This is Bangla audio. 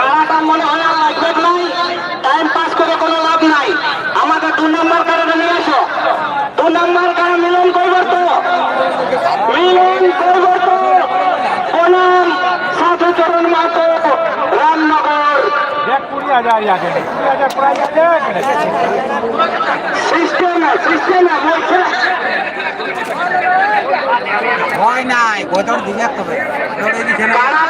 লাগা মনে হয় আর লাগবে নাই। টাইম পাস করে কোনো লাভ নাই। আমাদের দু নম্বর কারণে নিয়ে এসো দু নম্বর কারণ মিলন করব তো মিলন করব তো বনাম সাধুচরণ মাতো। রামনগর। সিস্টেমে সিস্টেমে বলছে ভয় নাই। কারা